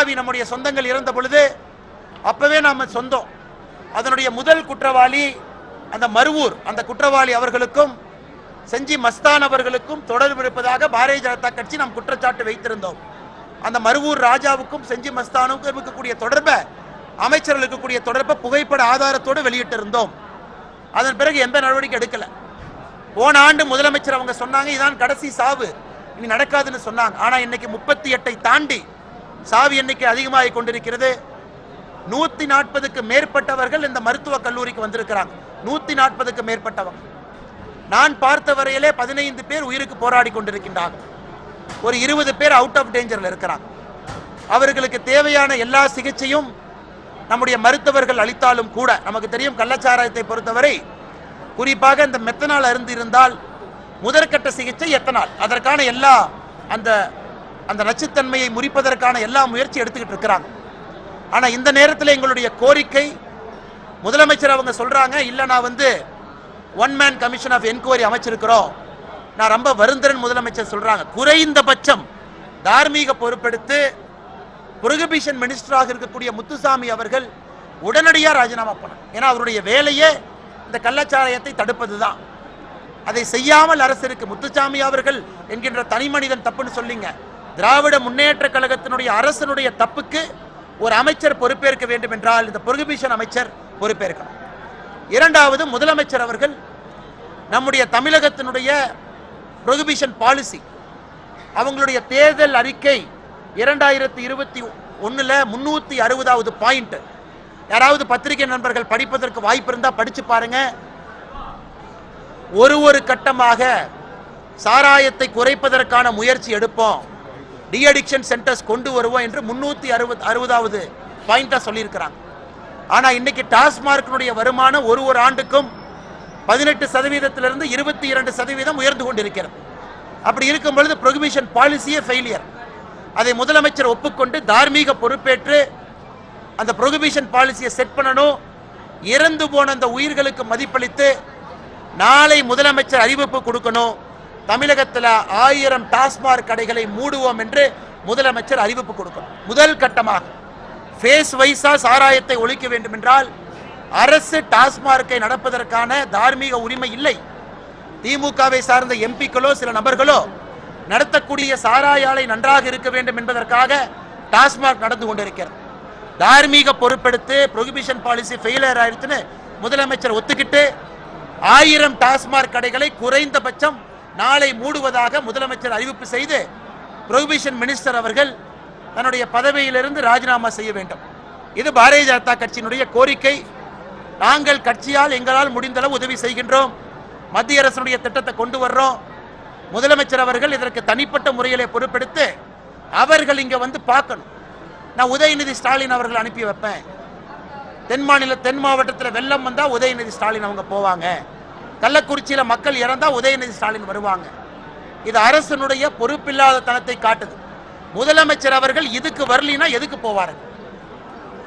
அப்பாவி நம்முடைய சொந்தங்கள் இறந்த பொழுது அப்பவே நாம் சொந்தம். அதனுடைய முதல் குற்றவாளி அந்த மருவூர் அந்த குற்றவாளி அவர்களுக்கும் செஞ்சி மஸ்தான் அவர்களுக்கும் தொடர்பு இருப்பதாக பாரதிய ஜனதா கட்சி நாம் குற்றச்சாட்டு வைத்திருந்தோம். அந்த மருவூர் ராஜாவுக்கும் செஞ்சி மஸ்தானுக்கும் இருக்கக்கூடிய தொடர்பை அமைச்சர்கள் இருக்கக்கூடிய தொடர்பை புகைப்பட ஆதாரத்தோடு வெளியிட்டிருந்தோம். அதன் பிறகு எந்த நடவடிக்கை எடுக்கல. போன ஆண்டு முதலமைச்சர் அவங்க சொன்னாங்க இதான் கடைசி சாவு. இனி நடக்காதுன்னு சொன்னாங்க. ஆனா இன்னைக்கு முப்பத்தி எட்டை தாண்டி சாவி எண்ணிக்கை அதிகமாகி கொண்டிருக்கிறது. நூற்றி நாற்பதுக்கு மேற்பட்டவர்கள் இந்த மருத்துவக் கல்லூரிக்கு வந்திருக்கிறாங்க. நூற்றி நாற்பதுக்கு மேற்பட்டவங்க. நான் பார்த்த வரையிலே பதினைந்து பேர் உயிருக்கு போராடி கொண்டிருக்கின்றார்கள் ஒரு இருபது பேர் அவுட் ஆஃப் டேஞ்சரில் இருக்கிறாங்க. அவர்களுக்கு தேவையான எல்லா சிகிச்சையும் நம்முடைய மருத்துவர்கள் அளித்தாலும் கூட நமக்கு தெரியும் கள்ளச்சாராயத்தை பொறுத்தவரை குறிப்பாக இந்த மெத்தனால் அருந்து இருந்தால் முதற்கட்ட சிகிச்சை எத்தனால்? அதற்கான எல்லா அந்த அந்த நச்சுத்தன்மையை முறிப்பதற்கான எல்லா முயற்சி எடுத்துக்கிட்டு இருக்கிறாங்க. ஆனால் இந்த நேரத்தில் எங்களுடைய கோரிக்கை முதலமைச்சர் அவங்க சொல்கிறாங்க இல்லை நான் வந்து one man commission of enquiry அமைச்சிருக்கிறோம். நான் ரொம்ப வருந்தரன் முதலமைச்சர் சொல்கிறாங்க குறைந்தபட்சம் தார்மீக பொறுப்பெடுத்து புரொகிபிஷன் மினிஸ்டராக இருக்கக்கூடிய முத்துசாமி அவர்கள் உடனடியாக ராஜினாமா பண்ணணும். ஏன்னா அவருடைய வேலையே இந்த கள்ளச்சாராயத்தை தடுப்பது தான் அதை செய்யாமல் அரசு இருக்கு முத்துசாமி அவர்கள் என்கின்ற தனி மனிதன் தப்புன்னு சொல்லிங்க. திராவிட முன்னேற்ற கழகத்தினுடைய அரசனுடைய தப்புக்கு ஒரு அமைச்சர் பொறுப்பேற்க வேண்டும் என்றால் இந்த புரொகிபிஷன் அமைச்சர் பொறுப்பேற்கணும் இரண்டாவது முதலமைச்சர் அவர்கள் நம்முடைய தமிழகத்தினுடைய புரொகிபிஷன் பாலிசி அவங்களுடைய தேர்தல் அறிக்கை இரண்டாயிரத்தி இருபத்தி ஒன்றில் முந்நூற்றி அறுபதாவது பாயிண்ட். யாராவது பத்திரிகை நண்பர்கள் படிப்பதற்கு வாய்ப்பு இருந்தால் படிச்சு பாருங்க. ஒரு ஒரு கட்டமாக சாராயத்தை குறைப்பதற்கான முயற்சி எடுப்போம். டி அடிக்ஷன் சென்டர்ஸ் கொண்டு வருவோம் என்று முந்நூற்றி அறுபது அறுபதாவது பாயிண்ட்டாக சொல்லியிருக்கிறாங்க. ஆனால் இன்னைக்கு டாஸ்மார்க்கினுடைய வருமானம் ஒரு ஒரு ஆண்டுக்கும் பதினெட்டு சதவீதத்திலிருந்து இருபத்தி இரண்டு சதவீதம் உயர்ந்து கொண்டிருக்கிறது. அப்படி இருக்கும் பொழுது ப்ரொகிபிஷன் பாலிசியே ஃபெயிலியர் அதை முதலமைச்சர் ஒப்புக்கொண்டு தார்மீக பொறுப்பேற்று அந்த ப்ரொகிபிஷன் பாலிசியை செட் பண்ணணும். இறந்து போன அந்த உயிர்களுக்கு மதிப்பளித்து நாளை முதலமைச்சர் அறிவிப்பு கொடுக்கணும். தமிழகத்தில் ஆயிரம் டாஸ்மாக் கடைகளை மூடுவோம் என்று முதலமைச்சர் அறிவிப்பு கொடுக்கணும் முதல் கட்டமாக ஃபேஸ் வைஸா சாராயத்தை ஒழிக்க வேண்டும் என்றால் அரசு டாஸ்மார்க்கை நடப்பதற்கான தார்மீக உரிமை இல்லை. திமுகவை சார்ந்த எம்பிக்களோ சில நபர்களோ நடத்தக்கூடிய சாராய ஆலை நன்றாக இருக்க வேண்டும் என்பதற்காக டாஸ்மாக் நடந்து கொண்டிருக்கிறது. தார்மீக பொறுப்பெடுத்து ப்ரொஹிபிஷன் பாலிசி ஃபெயிலியர் ஆயிடுச்சுன்னு முதலமைச்சர் ஒத்துக்கிட்டு ஆயிரம் டாஸ்மாக் கடைகளை குறைந்தபட்சம் நாளை மூடுவதாக முதலமைச்சர் அறிவிப்பு செய்து ப்ரொவிஷன் மினிஸ்டர் அவர்கள் தன்னுடைய பதவியிலிருந்து ராஜினாமா செய்ய வேண்டும். இது பாரதிய ஜனதா கட்சியினுடைய கோரிக்கை. நாங்கள் கட்சியால் எங்களால் முடிந்தளவு உதவி செய்கின்றோம். மத்திய அரசுடைய திட்டத்தை கொண்டு வர்றோம். முதலமைச்சர் அவர்கள் இதற்கு தனிப்பட்ட முறையிலே பொறுப்பெடுத்து அவர்கள் இங்கே வந்து பார்க்கணும். நான் உதயநிதி ஸ்டாலின் அவர்கள் அனுப்பி வைப்பேன். தென் மாநில தென் மாவட்டத்தில் வெள்ளம் வந்தால் உதயநிதி ஸ்டாலின் அவங்க போவாங்க. கள்ளக்குறிச்சியில் மக்கள் இறந்தா உதயநிதி ஸ்டாலின் வருவாங்க. இது அரசனுடைய பொறுப்பில்லாத தனத்தை காட்டுது. முதலமைச்சர் அவர்கள் இதுக்கு வரலினா எதுக்கு போவார்கள்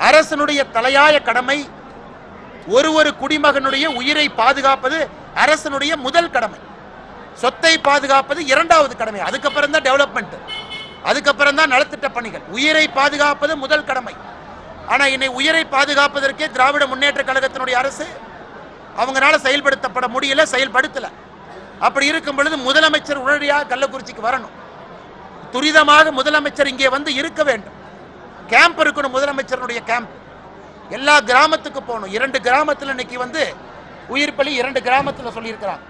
அரசனுடைய தலையாய கடமை ஒரு ஒரு குடிமகனுடைய உயிரை பாதுகாப்பது அரசனுடைய முதல் கடமை. சொத்தை பாதுகாப்பது இரண்டாவது கடமை. அதுக்கப்புறம் தான் டெவலப்மெண்ட் அதுக்கப்புறம் தான் நலத்திட்ட பணிகள். உயிரை பாதுகாப்பது முதல் கடமை. ஆனால் இன்னை உயிரை பாதுகாப்பதற்கே திராவிட முன்னேற்ற கழகத்தினுடைய அரசு அவங்களால செயல்படுத்தப்பட முடியல செயல்படுத்தல. அப்படி இருக்கும் பொழுது முதலமைச்சர் உடனடியாக கள்ளக்குறிச்சிக்கு வரணும். துரிதமாக முதலமைச்சர் இங்கே வந்து இருக்க வேண்டும். கேம்ப் இருக்கணும் முதலமைச்சருடைய கேம்ப் எல்லா கிராமத்துக்கு போகணும். இரண்டு கிராமத்தில் இன்னைக்கு வந்து உயிர் பலி இரண்டு கிராமத்தில் சொல்லியிருக்கிறாங்க.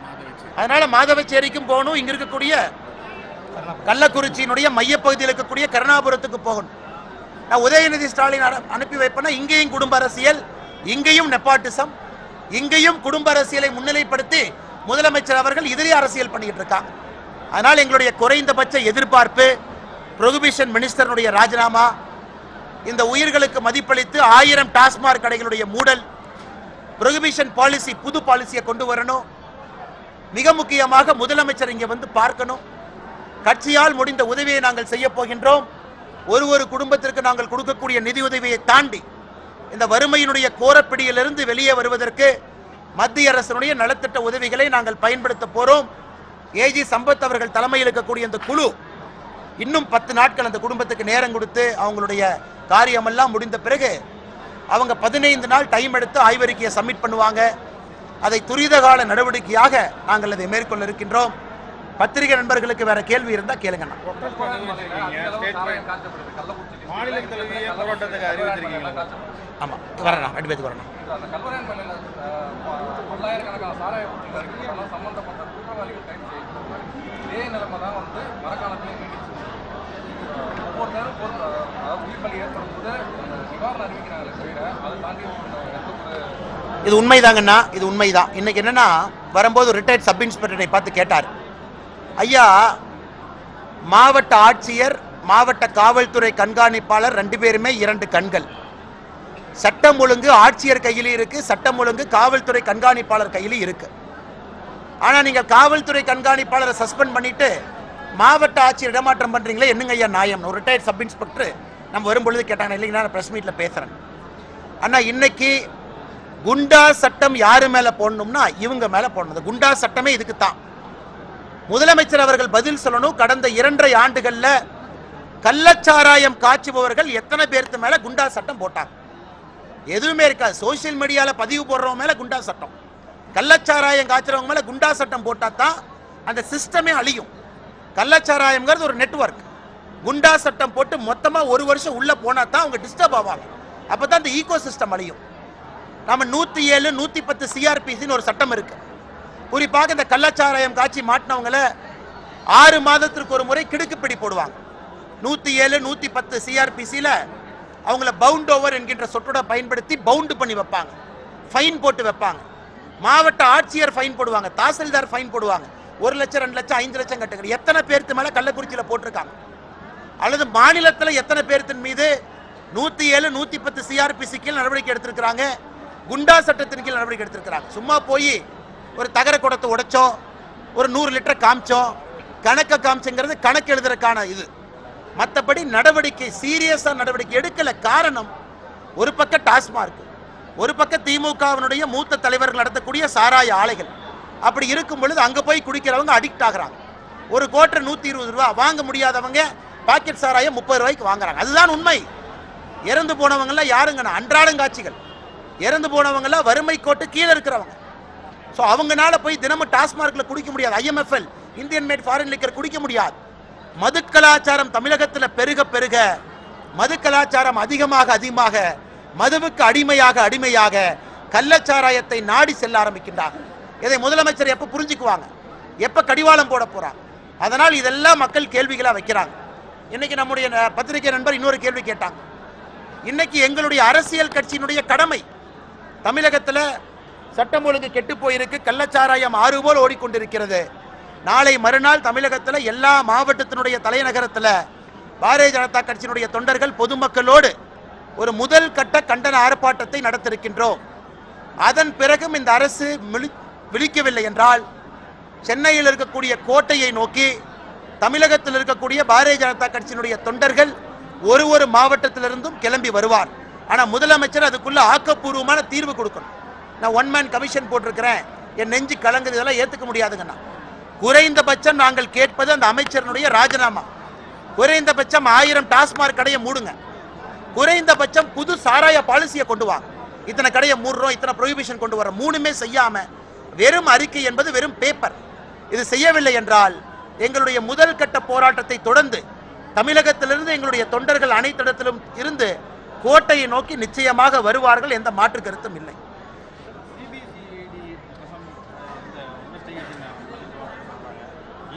அதனால மாதவச்சேரிக்கும் போகணும். இங்க இருக்கக்கூடிய கள்ளக்குறிச்சியினுடைய மையப்பகுதியில் இருக்கக்கூடிய கருணாபுரத்துக்கு போகணும். நான் உதயநிதி ஸ்டாலின் அனுப்பி வைப்பேன்னா இங்கேயும் குடும்ப அரசியல் இங்கேயும் நெப்பாட்டிசம் இங்கேயும் குடும்ப அரசியலை முன்னிலைப்படுத்தி முதலமைச்சர் அவர்கள் இதிலே அரசியல் பண்ணிட்டு இருக்காங்க. அதனால் எங்களுடைய குறைந்தபட்ச எதிர்பார்ப்பு ப்ரொகுபிஷன் மினிஸ்டருடைய ராஜினாமா இந்த உயிர்களுக்கு மதிப்பளித்து ஆயிரம் டாஸ்மாக் கடைகளுடைய மூடல் ப்ரொகிபிஷன் பாலிசி புது பாலிசியை கொண்டு வரணும். மிக முக்கியமாக முதலமைச்சர் இங்கே வந்து பார்க்கணும். கட்சியால் முடிந்த உதவியை நாங்கள் செய்ய போகின்றோம். ஒரு ஒரு குடும்பத்திற்கு நாங்கள் கொடுக்கக்கூடிய நிதி உதவியை தாண்டி இந்த வறுமையினுடைய கோரப்பிடியிலிருந்து வெளியே வருவதற்கு மத்திய அரசினுடைய நலத்திட்ட உதவிகளை நாங்கள் பயன்படுத்த போகிறோம் ஏஜி சம்பத் அவர்கள் தலைமையில் இருக்கக்கூடிய இந்த குழு இன்னும் பத்து நாட்கள் அந்த குடும்பத்துக்கு நேரம் கொடுத்து அவங்களுடைய காரியமெல்லாம் முடிந்த பிறகு அவங்க பதினைந்து நாள் டைம் எடுத்து ஆய்வறிக்கையை சப்மிட் பண்ணுவாங்க. அதை துரித கால நடவடிக்கையாக நாங்கள் அதை மேற்கொள்ள இருக்கின்றோம். பத்திரிகை நண்பர்களுக்கு வேற கேள்வி இருந்தால் கேளுங்க மாநிலம் ஆமாம் வரேண்ணா ரெண்டு பேத்துக்கு வரணும் இது உண்மைதாங்கண்ணா இது உண்மைதான். இன்னைக்கு என்னன்னா வரும்போது ரிட்டையர்ட் சப் இன்ஸ்பெக்டரை பார்த்து கேட்டார். ஐயா மாவட்ட ஆட்சியர் மாவட்ட காவல்துறை கண்காணிப்பாளர் ரெண்டு பேருமே இரண்டு கண்கள். சட்டம் ஒழுங்கு ஆட்சியர் கையில் இருக்கு சட்டம் ஒழுங்கு காவல்துறை கண்காணிப்பாளர் கையில் இருக்கு. ஆனா நீங்க காவல்துறை கண்காணிப்பாளரை சஸ்பெண்ட் பண்ணிட்டு மாவட்ட ஆட்சியர் இடமாற்றம் பண்றீங்களே என்னங்க ஐயா நியாயம்? ஒரு ரிட்டையர்ட் சப் இன்ஸ்பெக்டர் நம்ம வரும்பொழுது கேட்டாங்க இல்லைங்களா நான் ப்ரெஸ் மீட்ல பேசுறேன். அண்ணா இன்னைக்கு குண்டா சட்டம் யாரு மேல போடணும்னா இவங்க மேல போடணும். குண்டா சட்டமே இதுக்கு தான். முதலமைச்சர் அவர்கள் பதில் சொல்லணும். கடந்த இரண்டரை ஆண்டுகள்ல கள்ளச்சாராயம் காய்ச்சுபவர்கள் எத்தனை பேர்த்து மேல குண்டா சட்டம் போட்டாங்க? எதுவுமே இருக்காது. சோஷியல் மீடியாவில் பதிவு போடுறவங்க மேலே குண்டா சட்டம். கள்ளச்சாராயம் காய்ச்சறவங்க மேலே குண்டா சட்டம் போட்டால் தான் அந்த சிஸ்டமே அழியும். கள்ளச்சாராயம்ங்கிறது ஒரு நெட்வொர்க் குண்டா சட்டம் போட்டு மொத்தமாக ஒரு வருஷம் உள்ளே போனால் தான் அவங்க டிஸ்டர்ப் ஆவாங்க. அப்போ தான் இந்த ஈகோ சிஸ்டம் அழியும். நம்ம நூற்றி ஏழு நூற்றி பத்து சிஆர்பிசின்னு ஒரு சட்டம் இருக்குது குறிப்பாக இந்த கள்ளச்சாராயம் காட்சி மாட்டினவங்கள ஆறு மாதத்திற்கு ஒரு முறை கிடுக்குப்பிடி போடுவாங்க. நூற்றி ஏழு நூற்றி பத்து சிஆர்பிசியில் அவங்கள பவுண்ட் ஓவர் என்கின்ற சொற்றோட பயன்படுத்தி பவுண்டு பண்ணி வைப்பாங்க. ஃபைன் போட்டு வைப்பாங்க. மாவட்ட ஆட்சியர் ஃபைன் போடுவாங்க. தாசில்தார் ஃபைன் போடுவாங்க. ஒரு லட்சம் ரெண்டு லட்சம் ஐந்து லட்சம் கட்டுங்க. எத்தனை பேர்த்து மேலே கள்ளக்குறிச்சியில் போட்டிருக்காங்க? அல்லது மாநிலத்தில் எத்தனை பேர்த்தின் மீது நூற்றி ஏழு நூற்றி பத்து சிஆர்பிசி கீழ் நடவடிக்கை எடுத்திருக்கிறாங்க? குண்டா சட்டத்தின் கீழ் நடவடிக்கை எடுத்திருக்கிறாங்க. சும்மா போய் ஒரு தகர குடத்தை உடைச்சோம் ஒரு நூறு லிட்டர் காமிச்சோம் கணக்கை காமிச்சுங்கிறது கணக்கு எழுதுறதுக்கான இது. மற்றபடி நடவடிக்கை சீரியஸாக நடவடிக்கை எடுக்கல காரணம் ஒரு பக்கம் டாஸ்மார்க் ஒரு பக்கம் திமுகவினுடைய மூத்த தலைவர்கள் நடத்தக்கூடிய சாராய ஆலைகள். அப்படி இருக்கும் பொழுது அங்கே போய் குடிக்கிறவங்க அடிக்ட் ஆகுறாங்க. ஒரு கோட்டை நூற்றி இருபது ரூபா வாங்க முடியாதவங்க பாக்கெட் சாராயம் முப்பது ரூபாய்க்கு வாங்குறாங்க. அதுதான் உண்மை. இறந்து போனவங்கள்லாம் யாருங்கண்ணா? அன்றாடம் காட்சிகள். இறந்து போனவங்கெல்லாம் வறுமை கோட்டு கீழே இருக்கிறவங்க. ஸோ அவங்கனால போய் தினமும் டாஸ்மார்க்கில் குடிக்க முடியாது. IMFL Indian made foreign liquor குடிக்க முடியாது. மது கலாச்சாரம் தமிழகத்தில் பெருக பெருக மது கலாச்சாரம் அதிகமாக அதிகமாக மதுவுக்கு அடிமையாக அடிமையாக கள்ளச்சாராயத்தை நாடி செல்ல ஆரம்பிக்கின்றாங்க. இதை முதலமைச்சர் எப்போ புரிஞ்சுக்குவாங்க? எப்போ கடிவாளம் போட போகிறாங்க அதனால் இதெல்லாம் மக்கள் கேள்விகளாக வைக்கிறாங்க. இன்னைக்கு நம்முடைய ந- பத்திரிகை நண்பர் இன்னொரு கேள்வி கேட்டாங்க. இன்னைக்கு எங்களுடைய அரசியல் கட்சியினுடைய கடமை தமிழகத்தில் சட்டம் ஒழுங்கு கெட்டு போயிருக்கு கள்ளச்சாராயம் ஆறு போல் ஓடிக்கொண்டிருக்கிறது. நாளை மறுநாள் தமிழகத்தில் எல்லா மாவட்டத்தினுடைய தலைநகரத்தில் பாரதிய ஜனதா கட்சியினுடைய தொண்டர்கள் பொதுமக்களோடு ஒரு முதல் கட்ட கண்டன ஆர்ப்பாட்டத்தை நடத்திருக்கின்றோம். அதன் பிறகும் இந்த அரசு விழிக்கவில்லை என்றால் சென்னையில் இருக்கக்கூடிய கோட்டையை நோக்கி தமிழகத்தில் இருக்கக்கூடிய பாரதிய ஜனதா கட்சியினுடைய தொண்டர்கள் ஒரு ஒரு மாவட்டத்திலிருந்தும் கிளம்பி வருவார். ஆனால் முதலமைச்சர் அதுக்குள்ள ஆக்கப்பூர்வமான தீர்வு கொடுக்கணும். நான் ஒன் மேன் கமிஷன் போட்டிருக்கிறேன். என் நெஞ்சு கலங்குது இதெல்லாம் ஏற்றுக்க முடியாதுங்கண்ணா. குறைந்தபட்சம் நாங்கள் கேட்பது அந்த அமைச்சரினுடைய ராஜினாமா. குறைந்தபட்சம் ஆயிரம் டாஸ்மாக் கடையை மூடுங்க. குறைந்தபட்சம் புது சாராய பாலிசியை கொண்டு வாங்க இத்தனை கடையை மூடுறோம் இத்தனை ப்ரொஹிபிஷன் கொண்டு வரோம் மூணுமே செய்யாம வெறும் அறிக்கை என்பது வெறும் பேப்பர் இது செய்யவில்லை என்றால் எங்களுடைய முதல் கட்ட போராட்டத்தை தொடர்ந்து தமிழகத்திலிருந்து எங்களுடைய தொண்டர்கள் அனைத்திடத்திலும் இருந்து கோட்டையை நோக்கி நிச்சயமாக வருவார்கள் எந்த மாற்று கருத்தும் இல்லை சிபிசிஐடி இந்த இன்வெஸ்டிகேஷன்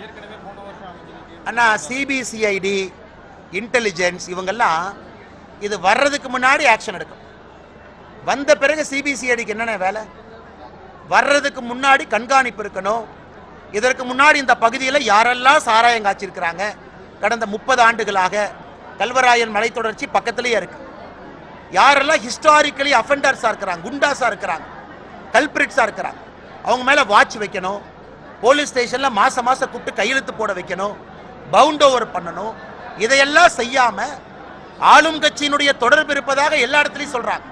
ஏற்கனவே போன வருஷம் ஆனால் அண்ணா சிபிசிஐடி இன்டெலிஜென்ஸ் இவங்கெல்லாம் இது வர்றதுக்கு முன்னாடி ஆக்ஷன் எடுக்கும். வந்த பிறகு சிபிசிஐடிக்கு என்னென்ன வேலை? வர்றதுக்கு முன்னாடி கண்காணிப்பு இருக்கணும். இதற்கு முன்னாடி இந்த பகுதியில் யாரெல்லாம் சாராயம் காய்ச்சிருக்கிறாங்க? கடந்த முப்பது ஆண்டுகளாக கல்வராயன் மலைத்தொடர்ச்சி பக்கத்திலேயே இருக்கு. யாரெல்லாம் ஹிஸ்டாரிக்கலி அஃபெண்டர்ஸாக இருக்கிறாங்க குண்டாஸாக இருக்கிறாங்க கல்பிரிட்ஸாக இருக்கிறாங்க அவங்க மேலே வாட்ச் வைக்கணும். போலீஸ் ஸ்டேஷனில் மாதம் மாதம் கூப்பிட்டு கையெழுத்து போட வைக்கணும். பவுண்ட் ஓவர் பண்ணணும். இதையெல்லாம் செய்யாமல் ஆளும் கட்சியினுடைய தொடர்பு இருப்பதாக எல்லா இடத்துலையும் சொல்கிறாங்க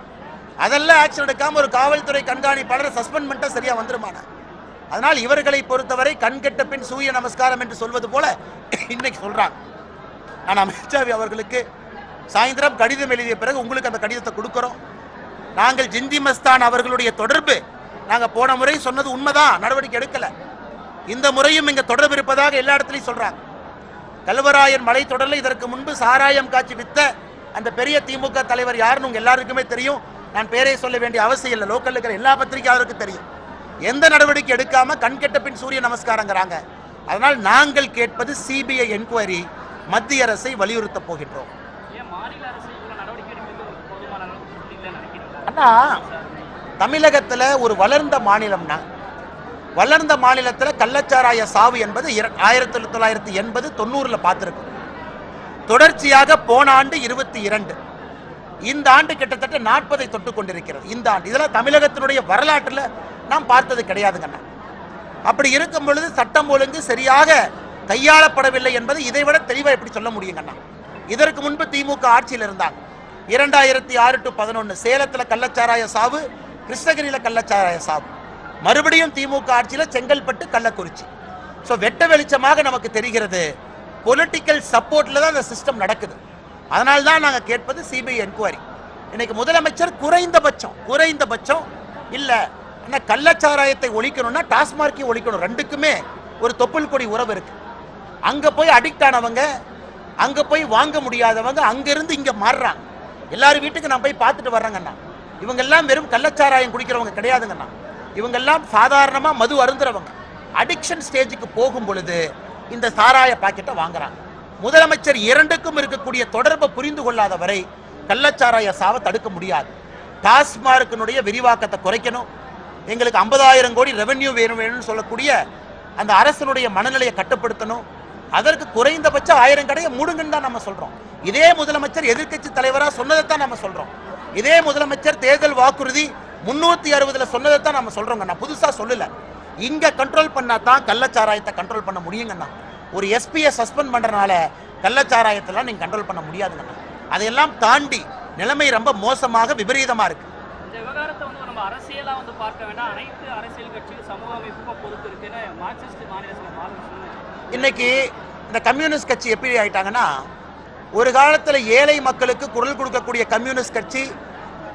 அதெல்லாம் ஆக்ஷன் எடுக்காமல் ஒரு காவல்துறை கண்காணிப்பாளரை சஸ்பெண்ட் பண்ணிட்டா சரியாக வந்துருமானா அதனால் இவர்களை பொறுத்தவரை கண்கெட்ட பின் சூரிய நமஸ்காரம் என்று சொல்வது போல இன்னைக்கு சொல்கிறாங்க நான் அமித்ஷாவி அவர்களுக்கு சாயந்தரம் கடிதம் எழுதிய பிறகு உங்களுக்கு அந்த கடிதத்தை கொடுக்குறோம். நாங்கள் ஜிந்தி மஸ்தான் அவர்களுடைய தொடர்பு. நாங்கள் போன முறை சொன்னது உண்மைதான். நடவடிக்கை எடுக்கல. இந்த முறையும் இங்கே தொடர்பு இருப்பதாக எல்லா இடத்துலையும் சொல்றாங்க. கல்வராயன் மலை தொடரில் இதற்கு முன்பு சாராயம் காட்சி வித்த அந்த பெரிய திமுக தலைவர் யாருன்னு உங்க எல்லாருக்குமே தெரியும். நான் பேரை சொல்ல வேண்டிய அவசியம் இல்லை. லோக்கல் இருக்கிற எல்லா பத்திரிகையாளருக்கும் தெரியும். எந்த நடவடிக்கை எடுக்காம கண்கெட்ட பின் சூரிய நமஸ்காரங்கிறாங்க. அதனால் நாங்கள் கேட்பது சிபிஐ என்கொயரி மத்திய அரசை வலியுறுத்த போகின்றோம். அண்ணா தமிழகத்தில் ஒரு வளர்ந்த மாநிலம்னா வளர்ந்த மாநிலத்தில் கள்ளச்சாராய சாவு என்பது இர- ஆயிரத்தி தொள்ளாயிரத்தி எண்பது தொண்ணூறில் பார்த்துருக்கோம் தொடர்ச்சியாக போன ஆண்டு இருபத்தி இரண்டு. இந்த ஆண்டு கிட்டத்தட்ட நாற்பதை தொட்டு கொண்டிருக்கிறது. இந்த ஆண்டு. இதெல்லாம் தமிழகத்தினுடைய வரலாற்றில் நாம் பார்த்தது கிடையாதுங்கண்ணா அப்படி இருக்கும் பொழுது சட்டம் ஒழுங்கு சரியாக கையாளப்படவில்லை என்பது இதைவிட தெளிவாக எப்படி சொல்ல முடியுங்கண்ணா இதற்கு முன்பு திமுக ஆட்சியில் இருந்தாங்க. இரண்டாயிரத்தி ஆறு டு பதினொன்று சேலத்தில் கள்ளச்சாராய சாவு கிருஷ்ணகிரியில் கள்ளச்சாராய சாவு. மறுபடியும் திமுக ஆட்சியில் செங்கல்பட்டு கள்ளக்குறிச்சி. ஸோ வெட்ட வெளிச்சமாக நமக்கு தெரிகிறது. பொலிட்டிக்கல் சப்போர்ட்டில் தான் அந்த சிஸ்டம் நடக்குது. அதனால தான் நாங்கள் கேட்பது சிபிஐ என்கொயரி இன்னைக்கு முதலமைச்சர் குறைந்தபட்சம் குறைந்தபட்சம் இல்லை என்ன கள்ளச்சாராயத்தை ஒழிக்கணும்னா டாஸ்மார்க்கை ஒழிக்கணும். ரெண்டுக்குமே ஒரு தொப்புள் கொடி உறவு இருக்குது அங்கே போய் அடிக்ட் ஆனவங்க அங்கே போய் வாங்க முடியாதவங்க அங்கேருந்து இங்கே மாறுறாங்க. எல்லார் வீட்டுக்கு நான் போய் பார்த்துட்டு வர்றேங்கண்ணா. இவங்கெல்லாம் வெறும் கள்ளச்சாராயம் குடிக்கிறவங்க கிடையாதுங்கண்ணா. இவங்கெல்லாம் சாதாரணமாக மது அருந்துறவங்க. அடிக்ஷன் ஸ்டேஜுக்கு போகும் பொழுது இந்த சாராய பாக்கெட்டை வாங்குறாங்க. முதலமைச்சர் இரண்டுக்கும் இருக்கக்கூடிய தொடர்பை புரிந்து கொள்ளாத வரை கள்ளச்சாராய சாவை தடுக்க முடியாது. டாஸ்மார்க்கினுடைய விரிவாக்கத்தை குறைக்கணும். எங்களுக்கு ஐம்பதாயிரம் கோடி ரெவென்யூ வேணும் வேணும்னு சொல்லக்கூடிய அந்த அரசனுடைய மனநிலையை கட்டுப்படுத்தணும். அதற்கு குறைந்தபட்ச ஆயிரம் கடையை மூடுங்கன்னு தான் நம்ம சொல்கிறோம் இதே முதலமைச்சர் எதிர்க்கட்சி சொன்னதை தான் நம்ம சொல்கிறோம் இதே முதலமைச்சர் தேர்தல் வாக்குறுதி முன்னூத்தி அறுபதுல சொன்னதைத்தான் நம்ம சொல்றோங்க. நான் புதுசா சொல்லல. இங்க கண்ட்ரோல் பண்ணா தான் கள்ளச்சாராயத்தை கண்ட்ரோல் பண்ண முடியுங்கண்ணா. ஒரு எஸ்பியை சஸ்பெண்ட் பண்றனால கள்ளச்சாராயத்தெல்லாம் நீங்க கண்ட்ரோல் பண்ண முடியாதுங்கண்ணா. அதையெல்லாம் தாண்டி நிலைமை ரொம்ப மோசமாக விபரீதமா இருக்கு. இந்த விவகாரத்தை வந்து நம்ம அரசியலா வந்து பார்க்க வேண்டாம். அனைத்து அரசியல் கட்சிகள் சமூக அமைப்புக்கும் பொறுப்பு இருக்குன்னு மார்க்சிஸ்ட் மாநில சில பாலகிருஷ்ணன் இன்னைக்கு இந்த கம்யூனிஸ்ட் கட்சி எப்படி ஆயிட்டாங்கன்னா ஒரு காலத்தில் ஏழை மக்களுக்கு குரல் கொடுக்கக்கூடிய கம்யூனிஸ்ட் கட்சி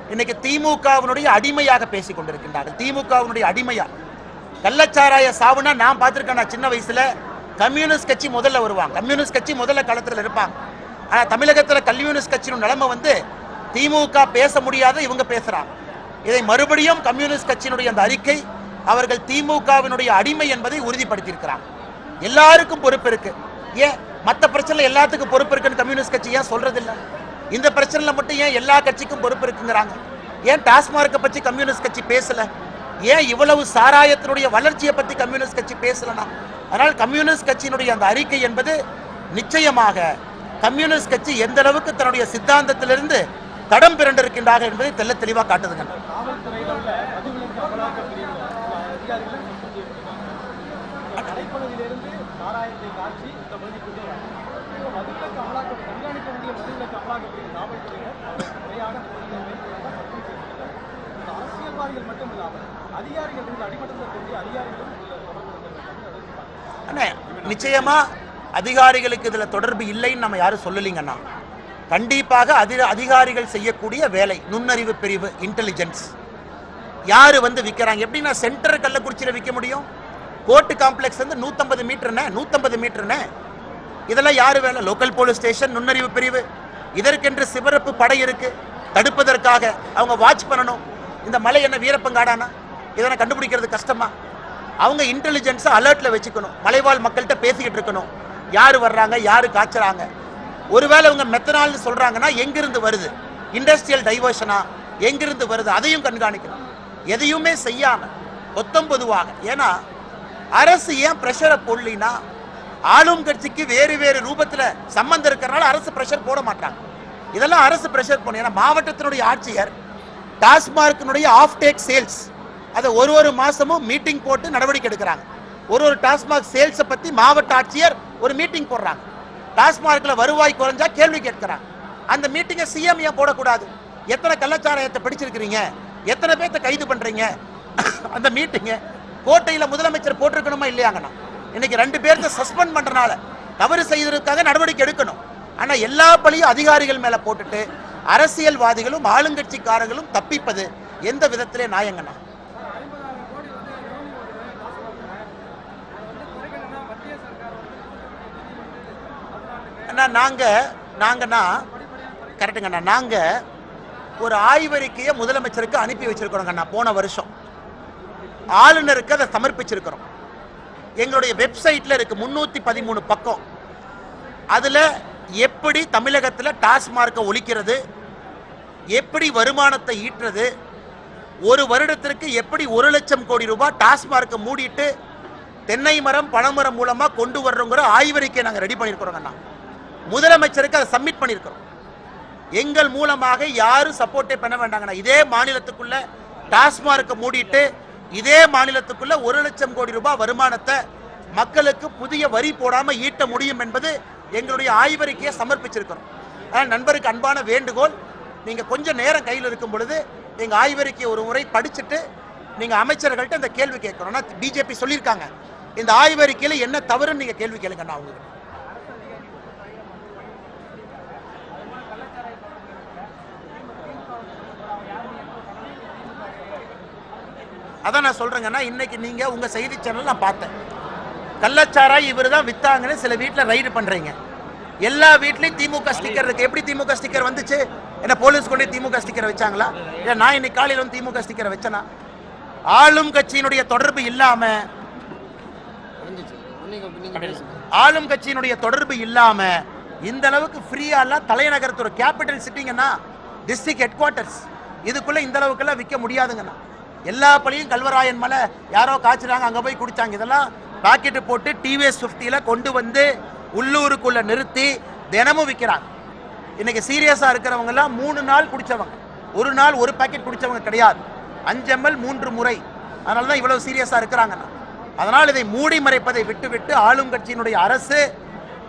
இன்னைக்கு திமுகவினுடைய அடிமையாக பேசிக் கொண்டிருக்கின்றார்கள். திமுகவினுடைய அடிமையா? கள்ளச்சாராய சாவுனா நான் பார்த்துருக்கேன் நான் சின்ன வயசுல. கம்யூனிஸ்ட் கட்சி முதல்ல வருவாங்க. கம்யூனிஸ்ட் கட்சி முதல்ல களத்தில் இருப்பாங்க. ஆனால் தமிழகத்தில் கம்யூனிஸ்ட் கட்சியின் நிலைமை வந்து திமுக பேச முடியாத இவங்க பேசுறாங்க. இதை மறுபடியும் கம்யூனிஸ்ட் கட்சியினுடைய அந்த அறிக்கை அவர்கள் திமுகவினுடைய அடிமை என்பதை உறுதிப்படுத்தியிருக்கிறாங்க. எல்லாருக்கும் பொறுப்பு இருக்கு. ஏன்? மற்ற பிரச்சனை எல்லாத்துக்கும் பொறுப்பு இருக்குன்னு கம்யூனிஸ்ட் கட்சி ஏன் சொல்றதில்ல? இந்த பிரச்சனையில் மட்டும் ஏன் எல்லா கட்சிக்கும் பொறுப்பு இருக்குங்கிறாங்க? ஏன் டாஸ்மார்க்கை பற்றி கம்யூனிஸ்ட் கட்சி பேசலை? ஏன் இவ்வளவு சாராயத்தினுடைய வளர்ச்சியை பற்றி கம்யூனிஸ்ட் கட்சி பேசலனா? அதனால் கம்யூனிஸ்ட் கட்சியினுடைய அந்த அறிக்கை என்பது நிச்சயமாக கம்யூனிஸ்ட் கட்சி எந்த அளவுக்கு தன்னுடைய சித்தாந்தத்திலிருந்து தடம் பிறண்டிருக்கின்றார்கள் என்பதை தெல்ல தெளிவாக காட்டுதுங்க காவல்துறையில உள்ள மதுவிலக்கு அமலாக்க பிரிவுல அதிகாரிகளும் கடைப்பகுதியிலிருந்து சாராயத்தை காட்சி இந்த பகுதி கொண்டு வராங்க இப்போ மதுவிலக்கு அமலாக்க கண்காணிக்கக்கூடிய மதுவிலக்கு அமலாக்க பிரிவு காவல்துறையினர் முறையாக பணிகளை மேற்கொள்ளாத மற்றும் செய்திருக்கிறார் இந்த அரசியல்வாதிகள் மட்டும் இல்லாமல் அதிகாரிகள் இருந்து அடிமட்டத்தில் இருக்கக்கூடிய அதிகாரிகளும் இதுல தொடர்பு கொண்டிருக்காங்க அதை ஆனால் அண்ணே அதிகாரிகளுக்கு இதில் தொடர்பு இல்லைன்னு நம்ம யாரும் சொல்லலைங்கண்ணா. கண்டிப்பாக அதி அதிகாரிகள் செய்யக்கூடிய வேலை நுண்ணறிவு பிரிவு இன்டெலிஜென்ஸ் யார் வந்து விற்கிறாங்க எப்படின்னா சென்டர் கள்ளக்குறிச்சியில் விற்க முடியும்? கோர்ட்டு காம்ப்ளெக்ஸ் வந்து நூற்றம்பது மீட்டர்னே நூற்றம்பது மீட்டர்னே இதெல்லாம் யார் வேலை? லோக்கல் போலீஸ் ஸ்டேஷன் நுண்ணறிவு பிரிவு. இதற்கென்று சிவரப்பு படை இருக்குது தடுப்பதற்காக அவங்க வாட்ச் பண்ணணும். இந்த மலை என்ன வீரப்பங்காடானா இதனை கண்டுபிடிக்கிறது கஷ்டமா? அவங்க இன்டெலிஜென்ஸை அலர்ட்டில் வச்சுக்கணும். மலைவாழ் மக்கள்கிட்ட பேசிக்கிட்டு இருக்கணும். யார் வர்றாங்க யார் காய்ச்சறாங்க? ஒருவேளை அவங்க மெத்தனால்னு சொல்கிறாங்கன்னா எங்கிருந்து வருது? இண்டஸ்ட்ரியல் டைவர்ஷனா எங்கிருந்து வருது? அதையும் கண்காணிக்கணும். எதையுமே செய்யாமல் மொத்தம் பொதுவாக. ஏன்னா அரசு ஏன் ப்ரெஷரை போடலினா ஆளும் கட்சிக்கு வேறு வேறு ரூபத்தில் சம்மந்தம் இருக்கிறனால அரசு ப்ரெஷர் போட மாட்டாங்க. இதெல்லாம் அரசு ப்ரெஷர் போடணும். ஏன்னா மாவட்டத்தினுடைய ஆட்சியர் டாஸ்மார்க்கினுடைய ஆஃப் டேக் சேல்ஸ் அதை ஒரு ஒரு மாசமும் மீட்டிங் போட்டு நடவடிக்கை எடுக்கிறாங்க. ஒரு ஒரு டாஸ்மாக் சேல்ஸை பத்தி மாவட்ட ஆட்சியர் ஒரு மீட்டிங் போடுறாங்க. டாஸ்மார்க்கில் வருவாய் குறைஞ்சா கேள்வி கேட்கிறாங்க. அந்த மீட்டிங்கை சிஎம் ஏன் போடக்கூடாது? எத்தனை கள்ளச்சாராயத்தை பிடிச்சிருக்கிறீங்க? எத்தனை பேர்த்த கைது பண்ணுறீங்க அந்த மீட்டிங்கை கோட்டையில் முதலமைச்சர் போட்டிருக்கணுமா இல்லையாங்கண்ணா? இன்னைக்கு ரெண்டு பேர்த்த சஸ்பெண்ட் பண்ணுறனால தவறு செய்ததற்காக நடவடிக்கை எடுக்கணும். ஆனால் எல்லா பழியும் அதிகாரிகள் மேலே போட்டுட்டு அரசியல்வாதிகளும் ஆளுங்கட்சிக்காரர்களும் தப்பிப்பது எந்த விதத்திலே நாயங்கண்ணா அண்ணா நாங்கள் நாங்கள்ண்ணா கரெக்டுங்கண்ணா நாங்கள் ஒரு ஆய்வறிக்கையை முதலமைச்சருக்கு அனுப்பி வச்சிருக்கிறோங்கண்ணா போன வருஷம். ஆளுநருக்கு அதை சமர்ப்பிச்சிருக்கிறோம். எங்களுடைய வெப்சைட்டில் இருக்குது முந்நூற்றி பதிமூணு பக்கம். அதில் எப்படி தமிழகத்தில் டாஸ்மார்க்கை ஒழிக்கிறது எப்படி வருமானத்தை ஈட்டுறது ஒரு வருடத்திற்கு எப்படி ஒரு லட்சம் கோடி ரூபாய் டாஸ்மார்க்கை மூடிட்டு தென்னை மரம் பனைமரம் மூலமாக கொண்டு வர்றோங்கிற ஆய்வறிக்கை நாங்கள் ரெடி பண்ணியிருக்கிறோங்கண்ணா முதலமைச்சருக்கு அதை சப்மிட் பண்ணியிருக்கிறோம். எங்கள் மூலமாக யாரும் சப்போர்ட்டே பண்ண வேண்டாங்கன்னா இதே மாநிலத்துக்குள்ள டாஸ்மார்க்கை மூடிட்டு இதே மாநிலத்துக்குள்ள ஒரு லட்சம் கோடி ரூபாய் வருமானத்தை மக்களுக்கு புதிய வரி போடாமல் ஈட்ட முடியும் என்பது எங்களுடைய ஆய்வறிக்கையை சமர்ப்பிச்சிருக்கிறோம். ஆனால் நண்பருக்கு அன்பான வேண்டுகோள். நீங்கள் கொஞ்சம் நேரம் கையில் இருக்கும் பொழுது எங்கள் ஆய்வறிக்கையை ஒரு முறை படிச்சுட்டு நீங்கள் அமைச்சர்கள்ட்ட இந்த கேள்வி கேட்கணும். பிஜேபி சொல்லியிருக்காங்க. இந்த ஆய்வறிக்கையில் என்ன தவறுன்னு நீங்கள் கேள்வி கேளுங்க நான் உங்களுக்கு அதான் நான் சொல்றேங்கன்னா இன்னைக்கு நீங்க உங்க செய்தி சேனல் நான் பார்த்தேன். கள்ளச்சாராய் இவர் தான் வித்தாங்கன்னு சில வீட்டில் ரைடு பண்றீங்க. எல்லா வீட்லயும் திமுக ஸ்டிக்கர் இருக்கு. எப்படி திமுக ஸ்டிக்கர் வந்துச்சு? என்ன போலீஸ் கொண்டு திமுக ஸ்டிக்கரை வச்சாங்களா? இல்ல நான் இன்னைக்கு காலையில் வந்து திமுக ஸ்டிக்கரை வச்சேனா? ஆளும் கட்சியினுடைய தொடர்பு இல்லாம ஆளும் கட்சியினுடைய தொடர்பு இல்லாம இந்த அளவுக்கு ஃப்ரீயாலாம் தலைநகரத்தோட கேபிட்டல் சிட்டிங்கன்னா டிஸ்ட்ரிக்ட் ஹெட் குவார்ட்டர்ஸ் இதுக்குள்ள இந்த அளவுக்குலாம் விற்க முடியாதுங்கண்ணா. எல்லா பழியும் கல்வராயன் மலை யாரோ காய்ச்சுறாங்க அங்கே போய் குடித்தாங்க இதெல்லாம் பாக்கெட்டு போட்டு டிவிஎஸ் ஃபிஃப்டியில் கொண்டு வந்து உள்ளூருக்குள்ளே நிறுத்தி தினமும் விற்கிறாங்க இன்றைக்கி சீரியஸாக இருக்கிறவங்கெல்லாம் மூணு நாள் குடித்தவங்க ஒரு நாள் ஒரு பாக்கெட் குடித்தவங்க கிடையாது. அஞ்சு எம்எல் மூன்று முறை. அதனால தான் இவ்வளவு சீரியஸாக இருக்கிறாங்கண்ணா அதனால் இதை மூடி மறைப்பதை விட்டுவிட்டு ஆளும் கட்சியினுடைய அரசு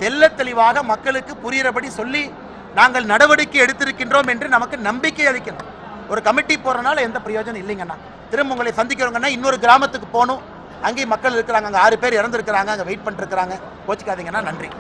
தெல்ல தெளிவாக மக்களுக்கு புரிகிறபடி சொல்லி நாங்கள் நடவடிக்கை எடுத்திருக்கின்றோம் என்று நமக்கு நம்பிக்கை அளிக்கணும். ஒரு கமிட்டி போகிறனால எந்த பிரயோஜனம் இல்லைங்கண்ணா. திரும்ப உங்களை சந்திக்கிறவங்கன்னா இன்னொரு கிராமத்துக்கு போகணும். அங்கேயும் மக்கள் இருக்கிறாங்க அங்கே ஆறு பேர் இறந்துருக்கிறாங்க அங்கே வெயிட் பண்ணிருக்கிறாங்க கோச்சிக்காதீங்கன்னா நன்றி.